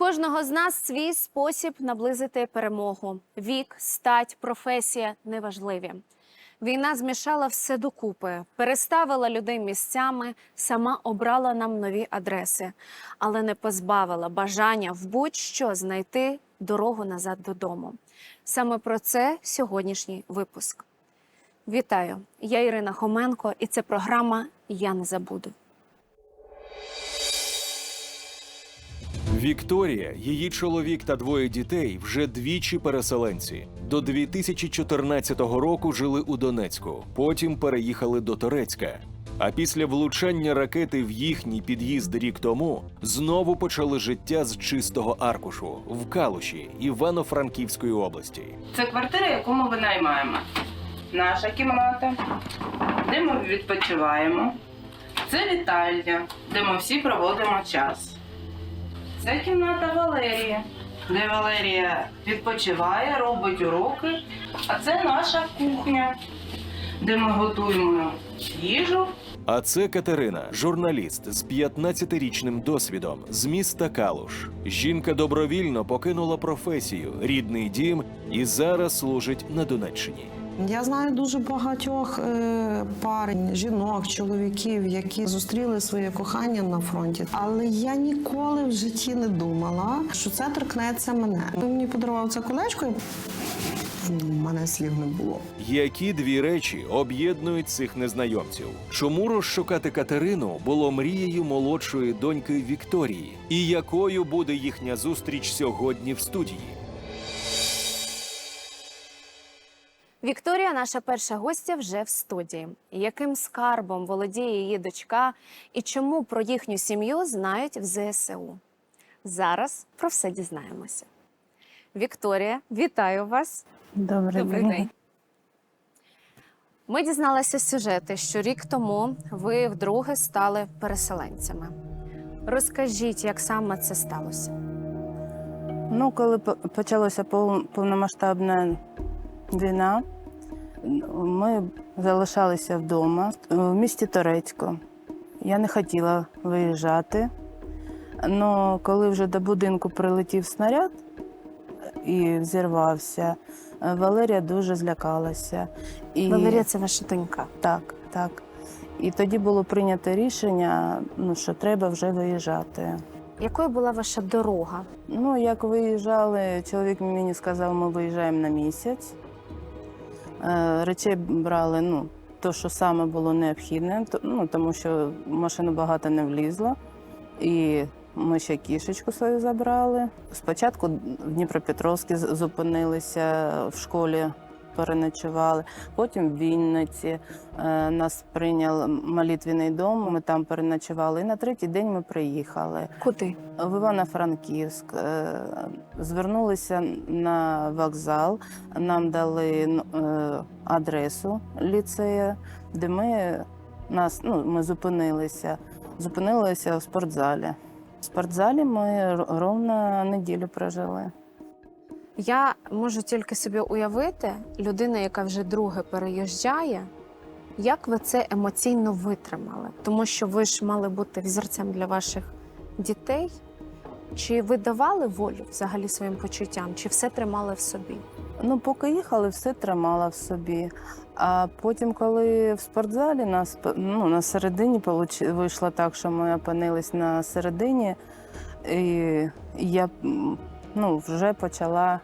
Кожного з нас свій спосіб наблизити перемогу. Вік, стать, професія неважливі. Війна змішала все докупи, переставила людей місцями, сама обрала нам нові адреси, але не позбавила бажання в будь-що знайти дорогу назад додому. Саме про це сьогоднішній випуск. Вітаю! Я Ірина Хоменко, і це програма Я не забуду. Вікторія, її чоловік та двоє дітей вже двічі переселенці. До 2014 року жили у Донецьку, потім переїхали до Торецька. А після влучання ракети в їхній під'їзд рік тому знову почали життя з чистого аркушу в Калуші Івано-Франківської області. Це квартира, яку ми винаймаємо. Наша кімната, де ми відпочиваємо. Це вітальня, де ми всі проводимо час. Це кімната Валерії, де Валерія відпочиває, робить уроки. А це наша кухня, де ми готуємо їжу. А це Катерина, журналіст з 15-річним досвідом з міста Калуш. Жінка добровільно покинула професію, рідний дім і зараз служить на Донеччині. Я знаю дуже багатьох е, пар, жінок, чоловіків, які зустріли своє кохання на фронті. Але я ніколи в житті не думала, що це торкнеться мене. Він мені подарував це колечко. У мене слів не було. Які дві речі об'єднують цих незнайомців? Чому розшукати Катерину було мрією молодшої доньки Вікторії? І якою буде їхня зустріч сьогодні в студії? Вікторія, наша перша гостя, вже в студії. Яким скарбом володіє її дочка і чому про їхню сім'ю знають в ЗСУ? Зараз про все дізнаємося. Вікторія, вітаю вас. Добрий, Добрий день. Ми дізналися з сюжети, що рік тому ви вдруге стали переселенцями. Розкажіть, як саме це сталося? Ну, коли по- почалася пов- повномасштабна війна, ми залишалися вдома в місті Торецько. Я не хотіла виїжджати. Але коли вже до будинку прилетів снаряд і взірвався, Валерія дуже злякалася. І... Валерія, це ваша донька. Так, так. І тоді було прийнято рішення, ну, що треба вже виїжджати. Якою була ваша дорога? Ну, як виїжджали, чоловік мені сказав, ми виїжджаємо на місяць. Е, Речей брали, ну, то, що саме було необхідне, то- ну, тому що машина багато не влізла. І ми ще кішечку свою забрали. Спочатку в Дніпропетровську зупинилися в школі, переночували. Потім в Вінниці е, нас прийняв молитвений дом, ми там переночували. І на третій день ми приїхали. Куди? В Івано-Франківськ е, звернулися на вокзал, нам дали е, адресу ліцею, де ми, нас, ну, ми зупинилися. Зупинилися в спортзалі. В спортзалі ми ровно неділю прожили. Я можу тільки собі уявити, людина, яка вже друге переїжджає, як ви це емоційно витримали? Тому що ви ж мали бути взірцем для ваших дітей. Чи ви давали волю взагалі своїм почуттям, чи все тримали в собі? Ну, поки їхали, все тримала в собі. А потім, коли в спортзалі нас ну, на середині вийшло так, що ми опинились на середині, і я ну, вже почала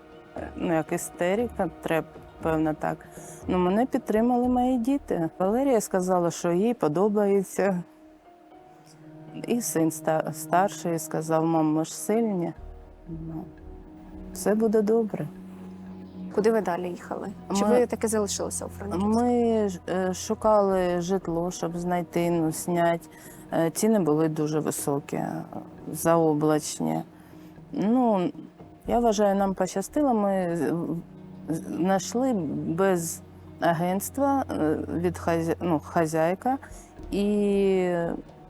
ну, як істерика, треба, певно, так. Ну, мене підтримали мої діти. Валерія сказала, що їй подобається. І син старший сказав, мам, ми ж сильні. Ну, все буде добре. Куди ви далі їхали? Чи Ми- ви таки залишилися у Франківську? Ми е, шукали житло, щоб знайти, ну, зняти. Е, Ціни були дуже високі, е, заоблачні. Ну, я вважаю, нам пощастило. Ми знайшли без агентства е, від хазя... ну, хазяйка. І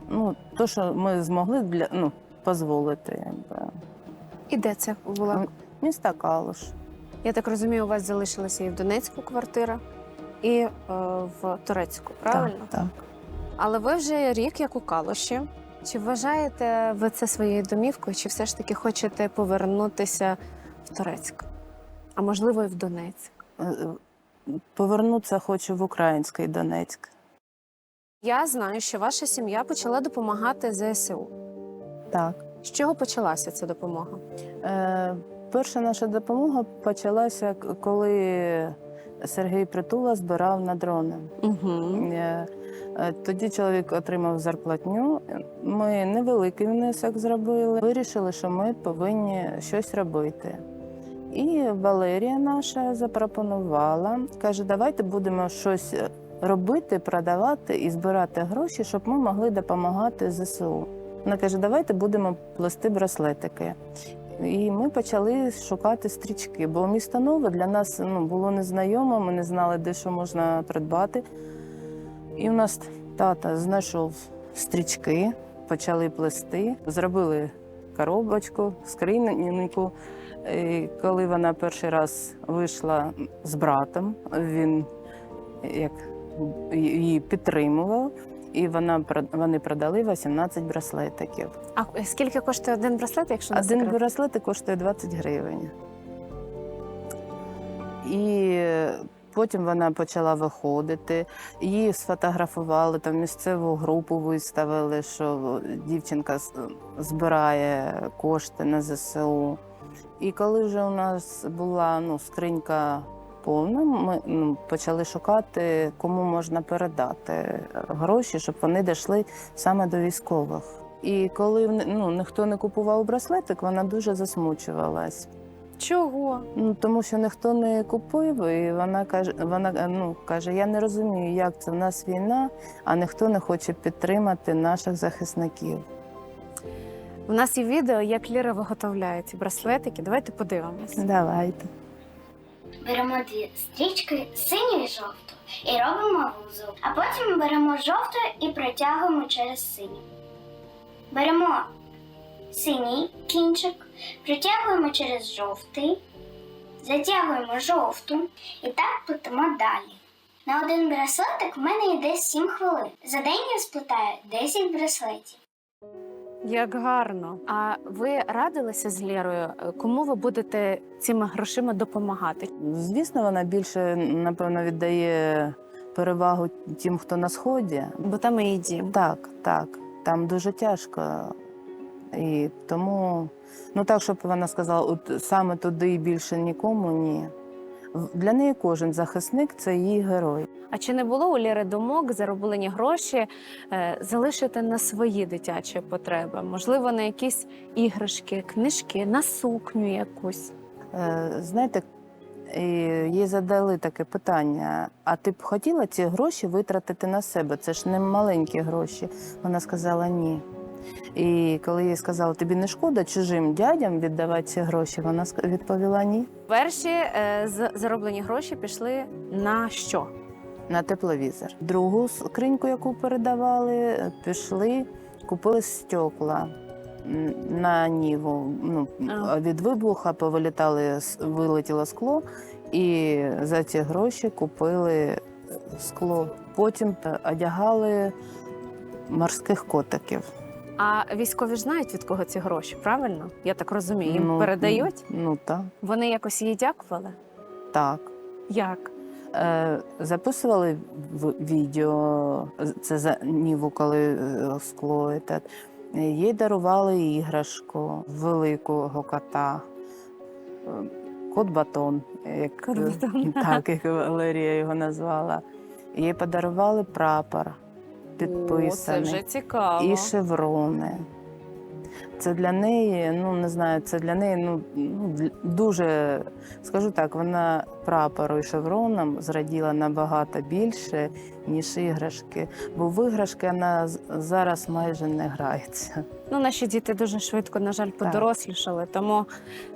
ну, то, що ми змогли для... ну, дозволити. І де це була? Міста Калуш. Я так розумію, у вас залишилася і в Донецьку квартира, і е, в Турецьку, правильно? Так, так. Але ви вже рік як у Калуші. Чи вважаєте ви це своєю домівкою, чи все ж таки хочете повернутися в Турецьк? А можливо, і в Донецьк? Е, е, Повернутися хочу в український Донецьк. Я знаю, що ваша сім'я почала допомагати ЗСУ. Так. З чого почалася ця допомога? Е, перша наша допомога почалася, коли Сергій Притула збирав на дрони. Угу. Тоді чоловік отримав зарплатню. Ми невеликий внесок зробили. Вирішили, що ми повинні щось робити. І Валерія наша запропонувала, каже, давайте будемо щось робити, продавати і збирати гроші, щоб ми могли допомагати ЗСУ. Вона каже, давайте будемо плести браслетики. І ми почали шукати стрічки, бо місто нове для нас ну, було незнайомо, ми не знали, де що можна придбати. І у нас тата знайшов стрічки, почали плести, зробили коробочку, скриньку. І коли вона перший раз вийшла з братом, він як її підтримував, і вона вони продали 18 браслетиків. А скільки коштує один браслет, якщо не Один секрет? браслет коштує 20 гривень. І потім вона почала виходити, її сфотографували, там місцеву групу виставили, що дівчинка збирає кошти на ЗСУ. І коли вже у нас була ну, скринька повна, ми ну, почали шукати, кому можна передати гроші, щоб вони дійшли саме до військових. І коли ну, ніхто не купував браслетик, вона дуже засмучувалась. Чого? Ну, тому що ніхто не купив, і вона каже, вона ну, каже: я не розумію, як це в нас війна, а ніхто не хоче підтримати наших захисників. У нас є відео, як Ліра виготовляє ці браслетики. Давайте подивимось. Давайте. Беремо дві стрічки синю і жовту і робимо вузол. А потім беремо жовту і протягуємо через синю. Беремо синій кінчик, протягуємо через жовтий, затягуємо жовту і так плетемо далі. На один браслетик в мене йде 7 хвилин. За день я сплетаю 10 браслетів. Як гарно. А ви радилися з Лєрою, кому ви будете цими грошима допомагати? Звісно, вона більше, напевно, віддає перевагу тим, хто на сході. Бо там і її дім. Так, так. Там дуже тяжко. І тому, ну так, щоб вона сказала, от саме туди більше нікому ні. Для неї кожен захисник це її герой. А чи не було у Лєри думок зароблені гроші е, залишити на свої дитячі потреби? Можливо, на якісь іграшки, книжки, на сукню якусь? Е, Знаєте, їй задали таке питання: а ти б хотіла ці гроші витратити на себе? Це ж не маленькі гроші. Вона сказала ні. І коли їй сказала, тобі не шкода чужим дядям віддавати ці гроші, вона відповіла ні. Перші е, зароблені гроші пішли на що? на тепловізор. Другу скриньку, яку передавали, пішли, купили стекла на ніву. Ну, А. від вибуха повилітали, вилетіло скло, і за ці гроші купили скло. Потім е, одягали морських котиків. А військові ж знають від кого ці гроші, правильно? Я так розумію. Їм Ну, передають. Ну так. Вони якось їй дякували. так. Як? Е, Записували в відео, це за ніву, коли е, скло. і так. Е, Їй дарували іграшку великого кота. Е, Кот батон, як, так, як Валерія його назвала. Їй подарували прапор О, це вже цікаво. І шеврони. Це для неї, ну не знаю, це для неї ну, ну, дуже, скажу так, вона прапору і шевроном зраділа набагато більше, ніж іграшки. Бо в іграшки вона зараз майже не грається. Ну, наші діти дуже швидко, на жаль, подорослішали, тому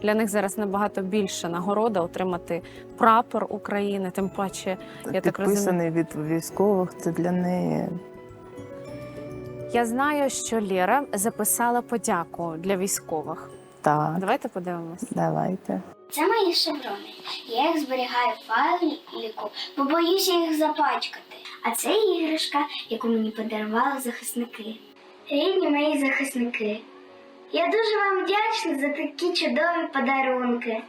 для них зараз набагато більше нагорода отримати прапор України, тим паче Я так Підписаний від військових, це для неї. Я знаю, що Лєра записала подяку для військових. Так, Давайте подивимось. давайте. Це мої шеврони. Я їх зберігаю в файліку, бо боюся їх запачкати. А це іграшка, яку мені подарували захисники. рідні мої захисники. Я дуже вам вдячна за такі чудові подарунки.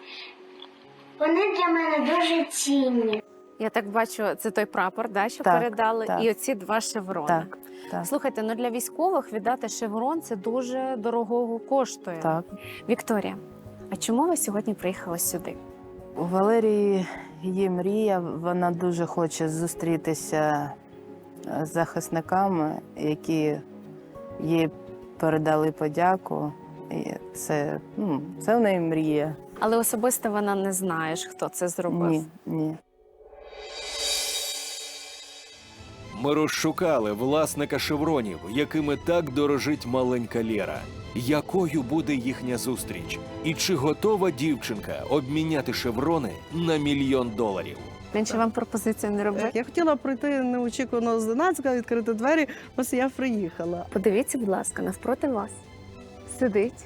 Вони для мене дуже цінні. Я так бачу, це той прапор, да, що Так, передали, так. і оці два шеврони. Так, так, Слухайте, ну для військових віддати шеврон це дуже дорогого коштує. так. Вікторія, а чому ви сьогодні приїхали сюди? У Валерії є мрія, вона дуже хоче зустрітися з захисниками, які їй передали подяку. І це, ну, це в неї мрія. Але особисто вона не знає, хто це зробив. Ні, ні. Ми розшукали власника шевронів, якими так дорожить маленька Лєра. Якою буде їхня зустріч? І чи готова дівчинка обміняти шеврони на мільйон доларів? Він ще вам пропозицію не робив? Я хотіла пройти неочікувано з Донецька, відкрити двері. Ось я приїхала. Подивіться, будь ласка, навпроти вас. Сидить.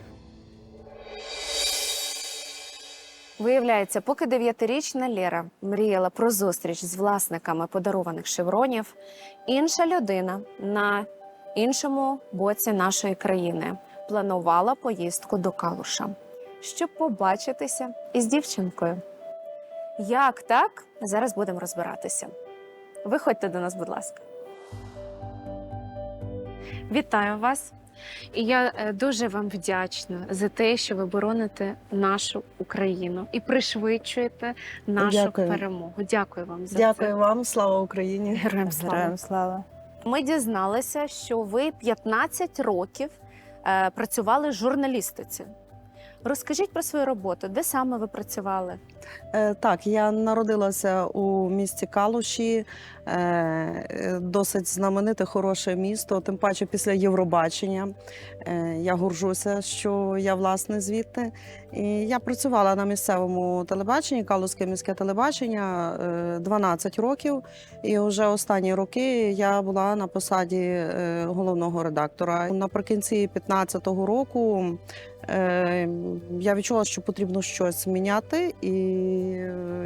Виявляється, поки дев'ятирічна Лера мріяла про зустріч з власниками подарованих шевронів, інша людина на іншому боці нашої країни планувала поїздку до Калуша, щоб побачитися із дівчинкою. Як так? Зараз будемо розбиратися. Виходьте до нас, будь ласка. Вітаю вас. І я е, дуже вам вдячна за те, що ви бороните нашу Україну і пришвидшуєте нашу Дякую. перемогу. Дякую вам за Дякую це. вам, слава Україні. Героям слава. Героям слава. Ми дізналися, що ви 15 років е, працювали в журналістиці. Розкажіть про свою роботу, де саме ви працювали? Е, Так, я народилася у місті Калуші, е, досить знамените, хороше місто. Тим паче після Євробачення. Е, Я горжуся, що я власне звідти. І я працювала на місцевому телебаченні, Калузьке міське телебачення е, 12 років. І вже останні роки я була на посаді головного редактора. Наприкінці 2015 року я відчула, що потрібно щось міняти, і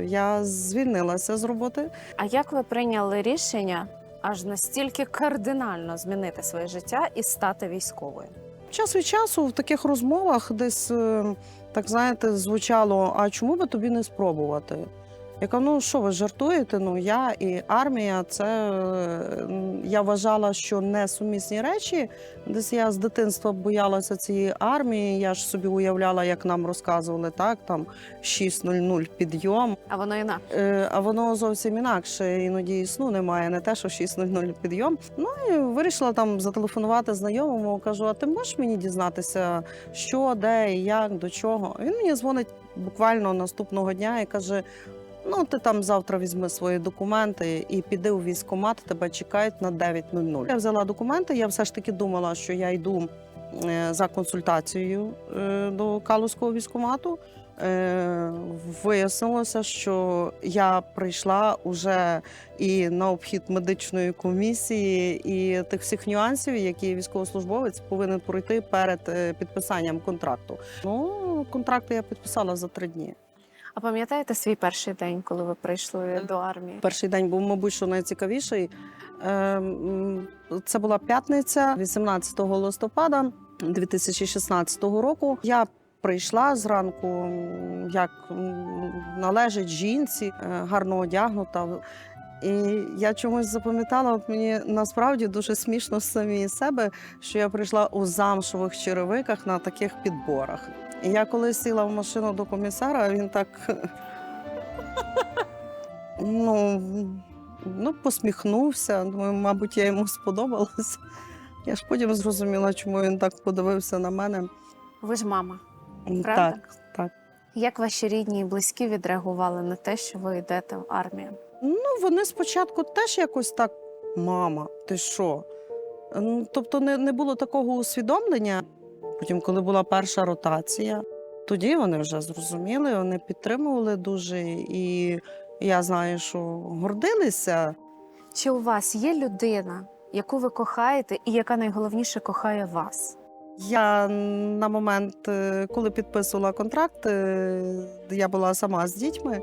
я звільнилася з роботи. А як ви прийняли рішення аж настільки кардинально змінити своє життя і стати військовою? Час від часу в таких розмовах десь е, так знаєте, звучало: а чому би тобі не спробувати? Я кажу, ну що ви жартуєте? Ну я і армія, це е, я вважала, що несумісні речі. Десь я з дитинства боялася цієї армії. Я ж собі уявляла, як нам розказували, так там 6.00 підйом. А воно інакше. Е, А воно зовсім інакше. Іноді і сну немає, не те, що 6.00 підйом. Ну і вирішила там зателефонувати знайомому. Кажу: а ти можеш мені дізнатися, що, де, як, до чого? Він мені дзвонить буквально наступного дня і каже: Ну, ти там завтра візьми свої документи і піди у військкомат, тебе чекають на 9.00. Я взяла документи. Я все ж таки думала, що я йду е, за консультацією е, до Калузького військкомату. Е, Вияснилося, що я прийшла уже і на обхід медичної комісії, і тих всіх нюансів, які військовослужбовець повинен пройти перед підписанням контракту. Ну, контракт я підписала за три дні. А пам'ятаєте свій перший день, коли ви прийшли до армії? Перший день був, мабуть, що найцікавіший. Е, Це була п'ятниця, 18 листопада 2016 року. Я прийшла зранку, як належить жінці, е, гарно одягнута. І я чомусь запам'ятала, от мені насправді дуже смішно з самі себе, що я прийшла у замшових черевиках на таких підборах. І я коли сіла в машину до комісара, він так ну, ну посміхнувся. Думаю, мабуть, я йому сподобалась. Я ж потім зрозуміла, чому він так подивився на мене. Ви ж мама. Правда? Так, так. Як ваші рідні і близькі відреагували на те, що ви йдете в армію? Ну, вони спочатку теж якось так, мама, ти що? Тобто не, не було такого усвідомлення. Потім, коли була перша ротація, тоді вони вже зрозуміли, вони підтримували дуже. І я знаю, що гордилися. Чи у вас є людина, яку ви кохаєте, і яка найголовніше кохає вас? Я на момент, е, коли підписувала контракт, е, я була сама з дітьми,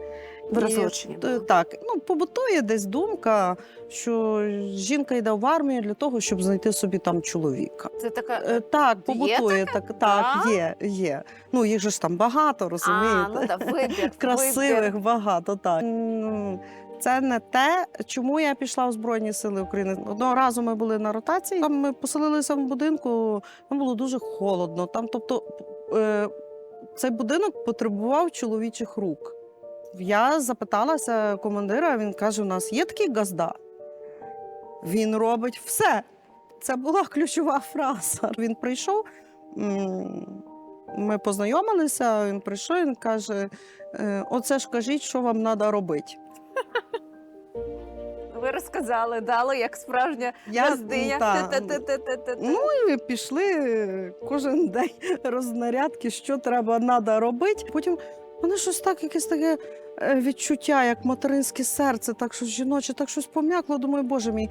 Ви І, розлучені е. Так, ну побутує десь думка, що жінка йде в армію для того, щоб знайти собі там чоловіка. Це така. Е, Так, побутує так, так, Да? є, є. Ну їх же ж там багато, розумієте? А, ну да, вибір. Красивих вибір. багато, так. Це не те, чому я пішла в Збройні Сили України. Одного разу ми були на ротації. Там ми поселилися в будинку, там було дуже холодно. Там, тобто, е, цей будинок потребував чоловічих рук. Я запиталася командира, він каже: у нас є такий газда. Він робить все. Це була ключова фраза. Він прийшов. Ми познайомилися, він прийшов, він каже: «Е, оце ж кажіть, що вам треба робити. Ви розказали, дали, як справжня газдиня. Ну і пішли кожен день рознарядки, що треба треба робити. Потім мене щось так, якесь таке відчуття, як материнське серце, так щось жіноче, так щось пом'якло. Думаю, боже мій.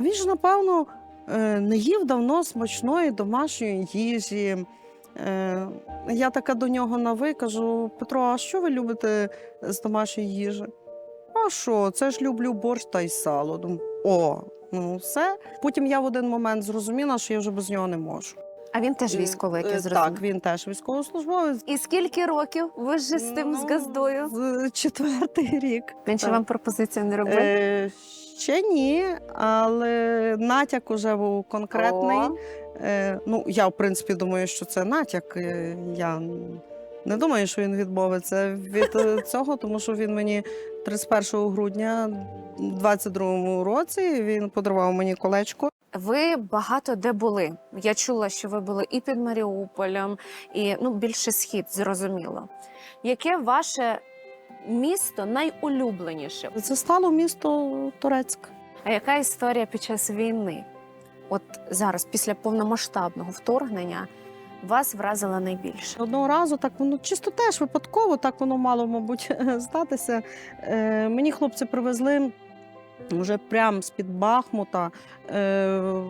А він ж, напевно, е, не їв давно смачної домашньої їжі. Е, Я така до нього на ви кажу: Петро, а що ви любите з домашньої їжі? А що, це ж люблю борщ та й сало. Думаю, о, ну все. Потім я в один момент зрозуміла, що я вже без нього не можу. А він теж військовий, як я Е, зрозуміла. Так, він теж військовослужбовець. І скільки років ви ж з тим з Ну, газдою? з- Четвертий рік. Він ще вам пропозицію не робив? Е, ще ні, але натяк уже був конкретний. О. Е, ну, я, в принципі, думаю, що це натяк. Е, Я не думаю, що він відмовиться від е, цього, тому що він мені 31 грудня у 22-му році він подарував мені колечко. Ви багато де були. Я чула, що ви були і під Маріуполем, і ну більше схід, зрозуміло. Яке ваше місто найулюбленіше? Це стало місто Турецьк. А яка історія під час війни? От зараз, після повномасштабного вторгнення, вас вразила найбільше? Одного разу так воно чисто теж випадково, так воно мало, мабуть, статися. Е, мені хлопці привезли вже прямо з-під Бахмута. Е,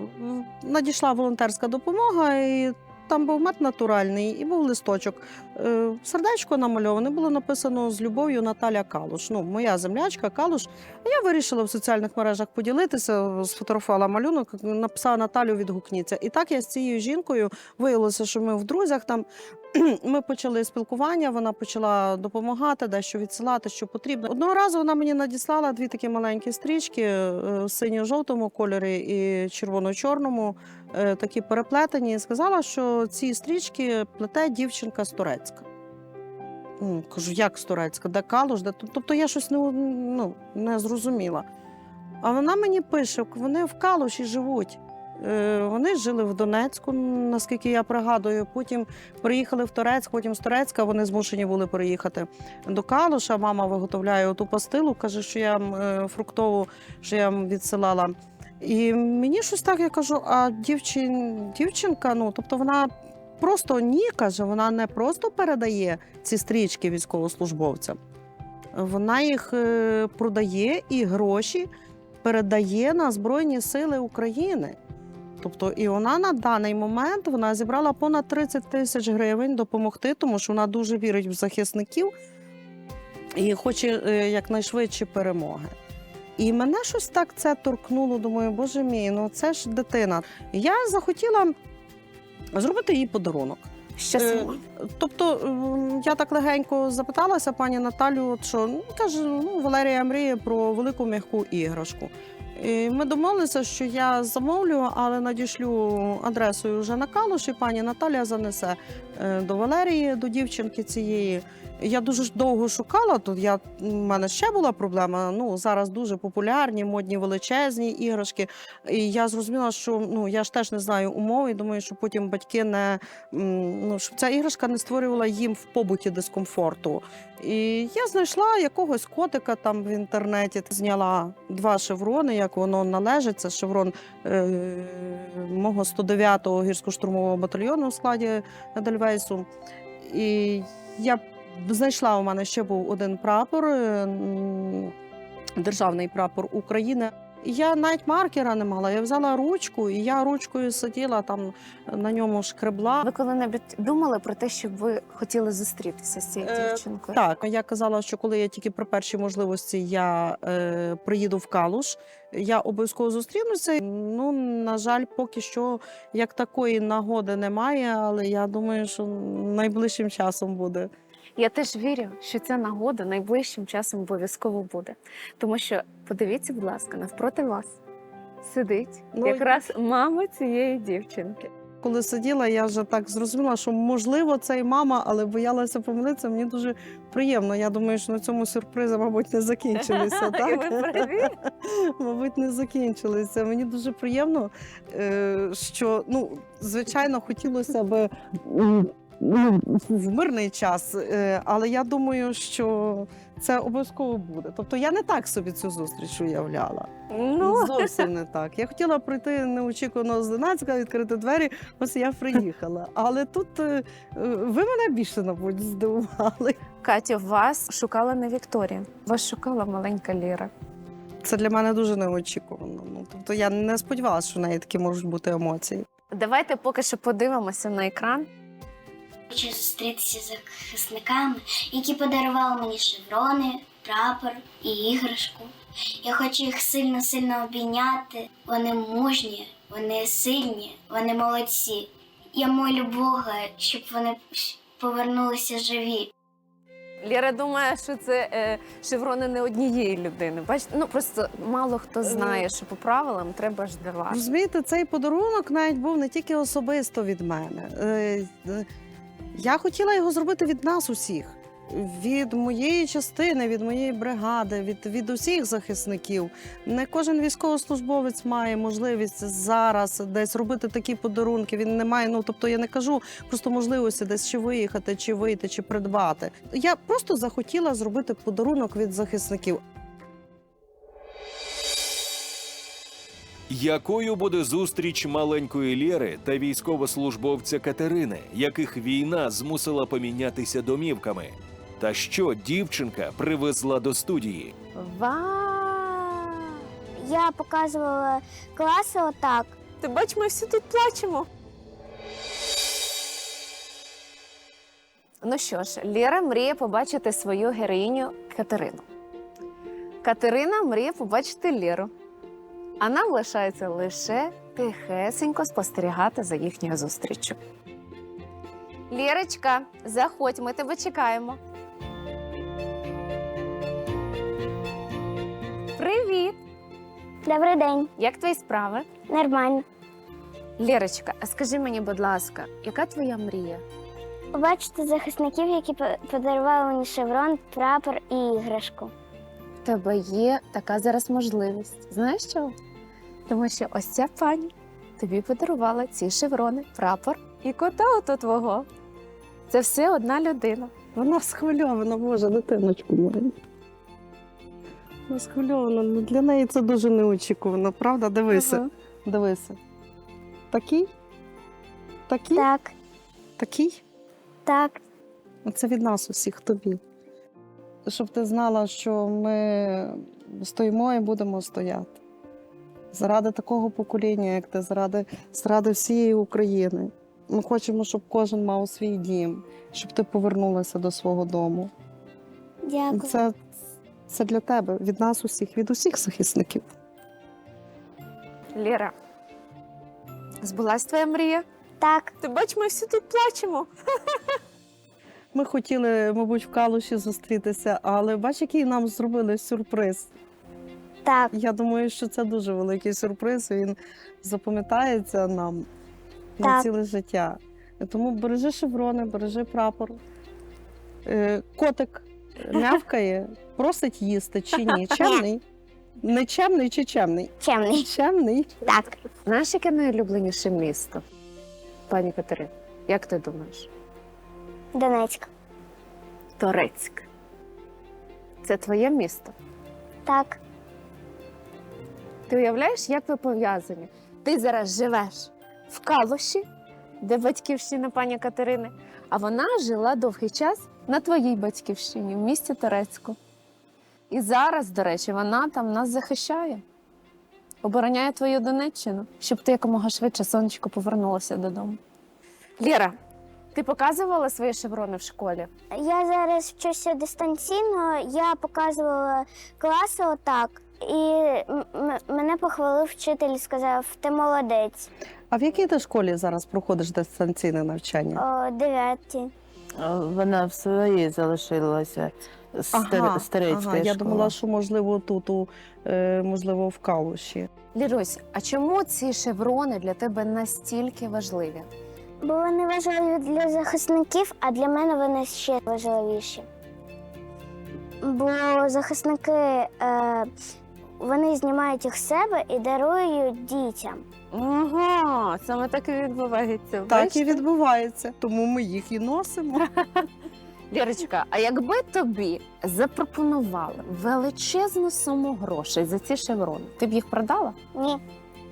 надійшла волонтерська допомога, і там був мед натуральний і був листочок. Е, сердечко намальоване, було написано з любов'ю Наталя Калуш. Ну, моя землячка Калуш. Я вирішила в соціальних мережах поділитися, сфотографувала малюнок, написала Наталю відгукніться. І так я з цією жінкою виявилося, що ми в друзях там. Ми почали спілкування, вона почала допомагати, дещо відсилати, що потрібно. Одного разу вона мені надіслала дві такі маленькі стрічки е, в синьо-жовтому кольорі і червоно-чорному, е, такі переплетені, і сказала, що ці стрічки плете дівчинка з Турецька. Кажу, як з Турецька? Де Калуш? Де? Тобто я щось не, ну, не зрозуміла. А вона мені пише, вони в Калуші живуть. Е, Вони жили в Донецьку, наскільки я пригадую. Потім приїхали в Турецьк, потім з Турецька вони змушені були переїхати до Калуша. Мама виготовляє оту пастилу, каже, що я е, фруктову, що я відсилала. І мені щось так, я кажу, а дівчин, дівчинка, ну тобто вона просто ні, каже, вона не просто передає ці стрічки військовослужбовцям, вона їх е, продає і гроші передає на Збройні Сили України. Тобто, і вона на даний момент вона зібрала понад 30 тисяч гривень допомогти, тому що вона дуже вірить в захисників і хоче е, якнайшвидші перемоги. І мене щось так це торкнуло. Думаю, боже мій, ну це ж дитина. Я захотіла зробити їй подарунок. Що Е. Тобто я так легенько запиталася пані Наталю, що ну, каже, ну Валерія мріє про велику м'яку іграшку. І ми домовилися, що я замовлю, але надішлю адресою вже на калуш, і пані Наталія занесе до Валерії, до дівчинки цієї. Я дуже довго шукала. Тут я в мене ще була проблема. Ну зараз дуже популярні, модні величезні іграшки. І я зрозуміла, що ну я ж теж не знаю умов, думаю, що потім батьки не ну, щоб ця іграшка не створювала їм в побуті дискомфорту. І я знайшла якогось котика там в інтернеті, зняла два шеврони, як воно належить. Це шеврон е, мого 109-го гірсько-штурмового батальйону у складі Едельвейсу. І я знайшла у мене ще був один прапор, е, державний прапор України. Я навіть маркера не мала. Я взяла ручку, і я ручкою сиділа там на ньому шкребла. Ви коли-небудь думали про те, щоб ви хотіли зустрітися з цією Е, дівчинкою? Так, я казала, що коли я тільки при першій можливості я е, приїду в Калуш, я обов'язково зустрінуся. Ну, на жаль, поки що як такої нагоди немає, але я думаю, що найближчим часом буде. Я теж вірю, що ця нагода найближчим часом обов'язково буде. Тому що подивіться, будь ласка, навпроти вас сидить Ну, якраз мама цієї дівчинки. Коли сиділа, я вже так зрозуміла, що можливо це і мама, але боялася помилитися. Мені дуже приємно. Я думаю, що на цьому сюрпризи, мабуть, не закінчилися. І так? Мабуть, не закінчилися. Мені дуже приємно, е, що ну, звичайно, хотілося б м, ну, в мирний час, е, але я думаю, що це обов'язково буде. Тобто я не так собі цю зустріч уявляла. Ну, Зовсім не так. Я хотіла прийти неочікувано зненацька, відкрити двері. Ось я приїхала. Але тут е, ви мене більше, мабуть, здивували. Катя, вас шукала не Вікторія, вас шукала маленька Ліра. Це для мене дуже неочікувано. Ну тобто я не сподівалася, що в неї такі можуть бути емоції. Давайте поки що подивимося на екран. Хочу зустрітися з захисниками, які подарували мені шеврони, прапор і іграшку. Я хочу їх сильно-сильно обійняти. Вони мужні, вони сильні, вони молодці. Я молю Бога, щоб вони повернулися живі. Ліра думає, що це е, шеврони не однієї людини. Бачите, ну просто мало хто знає, що по правилам треба ж давати. Розумієте, цей подарунок навіть був не тільки особисто від мене. Е, е, Я хотіла його зробити від нас усіх. Від моєї частини, від моєї бригади, від, від усіх захисників. Не кожен військовослужбовець має можливість зараз десь робити такі подарунки. Він не має. Ну тобто я не кажу просто можливості десь чи виїхати, чи вийти, чи придбати. Я просто захотіла зробити подарунок від захисників. Якою буде зустріч маленької Лєри та військовослужбовця Катерини, яких війна змусила помінятися домівками? Та що дівчинка привезла до студії? Вау! Я показувала класи отак. Ти бач, ми всі тут плачемо. Ну що ж, Лєра мріє побачити свою героїню Катерину. Катерина мріє побачити Лєру. А нам лишається лише тихесенько спостерігати за їхньою зустріччю. Лєрочка, заходь, ми тебе чекаємо. Привіт! Добрий день, Як твої справи? нормально. Лєрочка, а скажи мені, будь ласка, яка твоя мрія? Побачити захисників, які подарували мені шеврон, прапор і іграшку. В тебе є така зараз можливість. Знаєш чого? Тому що ось ця пані тобі подарувала ці шеврони, прапор і кота ото твого. Це все одна людина. Вона схвильована, Боже, дитиночку мою. Вона схвильована. Ну, для неї це дуже неочікувано, правда? Дивися, Ага. дивися. Такий? Такий? Так, Такий? так. Це від нас усіх тобі. Щоб ти знала, що ми стоїмо і будемо стояти. Заради такого покоління, як ти, заради, заради всієї України. Ми хочемо, щоб кожен мав свій дім, щоб ти повернулася до свого дому. Дякую. Це, це для тебе, від нас усіх, від усіх захисників. Лєра, збулась твоя мрія? Так, Ти бач, ми всі тут плачемо. Ми хотіли, мабуть, в Калуші зустрітися, але бач, який нам зробили сюрприз. Так. Я думаю, що це дуже великий сюрприз. і Він запам'ятається нам на Так. ціле життя. Тому бережи шеврони, бережи прапор. Е, Котик мявкає, просить їсти чи ні? Чемний? Нечемний чи чемний? Чемний. Чемний. Так. Знаєш, яке найулюбленіше місто? Пані Катерина, як ти думаєш? Донецьк. Торецьк. Це твоє місто. Так. Ти уявляєш, як ви пов'язані? Ти зараз живеш в Калуші, де батьківщина пані Катерини, а вона жила довгий час на твоїй батьківщині, в місті Торецьку. І зараз, до речі, вона там нас захищає. обороняє твою Донеччину, щоб ти якомога швидше сонечко повернулася додому. Лєра, ти показувала свої шеврони в школі? Я зараз вчуся дистанційно, я показувала класи отак, і мене похвалив вчитель, сказав, ти молодець. А в якій ти школі зараз проходиш дистанційне навчання? О, дев'ятій. Е, Вона в своїй залишилася стар... старецька ага. Я думала, що можливо тут, у, е, можливо, в Калуші. Лірусь, а чому ці шеврони для тебе настільки важливі? Бо вони важливі для захисників, а для мене вони ще важливіші. Бо захисники е, вони знімають їх з себе і дарують дітям. Ага, саме так і відбувається. Так і відбувається, тому ми їх і носимо. Лірочка, а якби тобі запропонували величезну суму грошей за ці шеврони, ти б їх продала? Ні,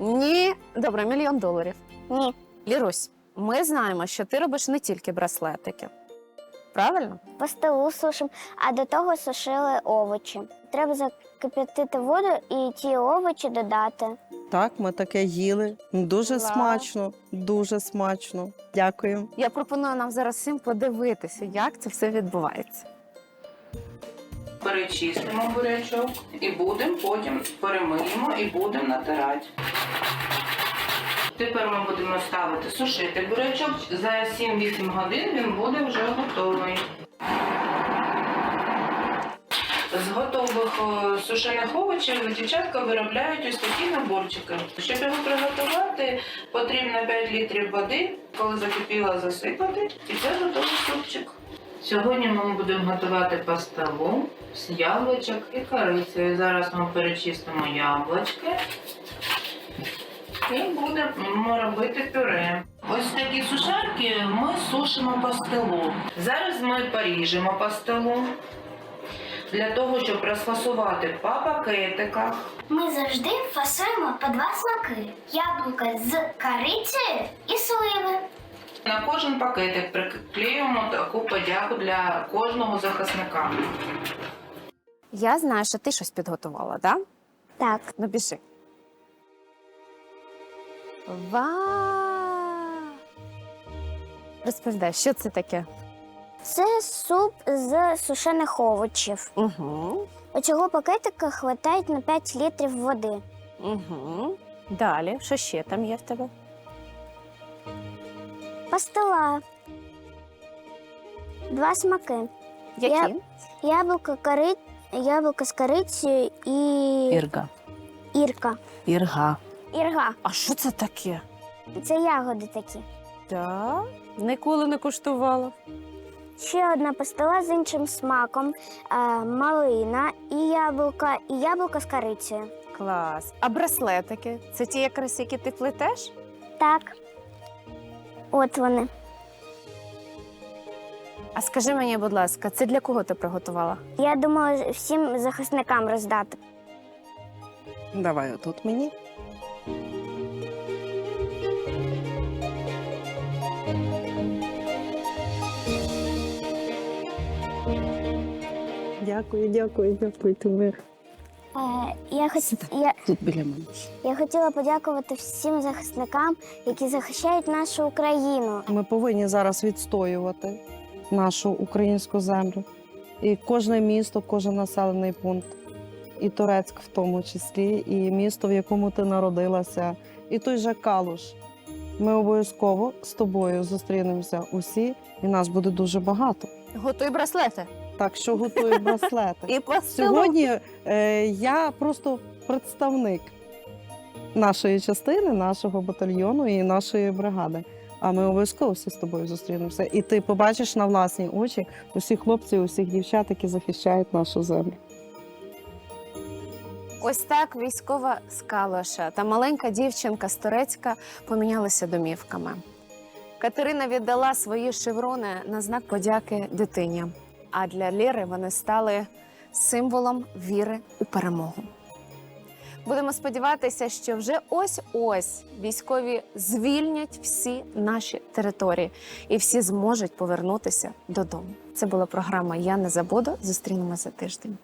Ні. Добре, мільйон доларів. ні. Лірусь, ми знаємо, що ти робиш не тільки браслетики. Правильно? По столу сушимо, а до того сушили овочі. Треба закип'ятити воду і ті овочі додати. Так, ми таке їли. Дуже Клас. смачно, дуже смачно. Дякую. Я пропоную нам зараз всім подивитися, як це все відбувається. Перечистимо бурячок і будемо потім перемиємо і будемо натирати. Тепер ми будемо ставити сушити бурячок. За 7-8 годин він буде вже готовий. З готових е, сушених овочів дівчатка виробляють ось такі наборчики. Щоб його приготувати, потрібно 5 літрів води, коли закипіла, засипати, і це готовий супчик. Сьогодні ми будемо готувати паставу з яблучок і корицею. Зараз ми перечистимо яблучки і будемо робити пюре. Ось такі сушарки ми сушимо пастилу. Зараз ми поріжемо пастилу для того, щоб розфасувати по пакетиках. Ми завжди фасуємо по два смаки: яблука з корицею і сливи. На кожен пакетик приклеюємо таку подяку для кожного захисника. Я знаю, що ти щось підготувала, так? Так, Ну, біжи. Вау! Розповідай, що це таке? Це суп з сушених овочів. Угу. Цього пакетика хватає на 5 літрів води. Угу. Далі, що ще там є в тебе? Пастила. Два смаки. Які? Яблуко, кори... Яблуко з корицею і Ірга. ірка. Ірга. Ірга. А що це таке? Це ягоди такі. Так, ніколи не куштувала. Ще одна пастила з іншим смаком. Е, малина і яблука, і яблуко з корицею. Клас. А браслетики? Це ті якраз, які ти плетеш? Так. От вони. А скажи мені, будь ласка, це для кого ти приготувала? Я думала всім захисникам роздати. Давай отут мені. Дякую, дякую, дякую. Ти Е, я, хот... я, тут біля мене. я хотіла подякувати всім захисникам, які захищають нашу Україну. Ми повинні зараз відстоювати нашу українську землю. І кожне місто, кожен населений пункт, і Турецьк в тому числі, і місто, в якому ти народилася, і той же Калуш. Ми обов'язково з тобою зустрінемося усі, і нас буде дуже багато. Готуй браслети. Так що готую браслети. І. Сьогодні е, я просто представник нашої частини, нашого батальйону і нашої бригади. А ми обов'язково всі з тобою зустрінемося. І ти побачиш на власні очі усіх хлопців, усіх дівчат, які захищають нашу землю. Ось так військова з Калуша та маленька дівчинка з Турецька помінялися домівками. Катерина віддала свої шеврони на знак подяки дитині. А для Ліри вони стали символом віри у перемогу. Будемо сподіватися, що вже ось-ось військові звільнять всі наші території і всі зможуть повернутися додому. Це була програма Я не забуду. Зустрінемося за тиждень.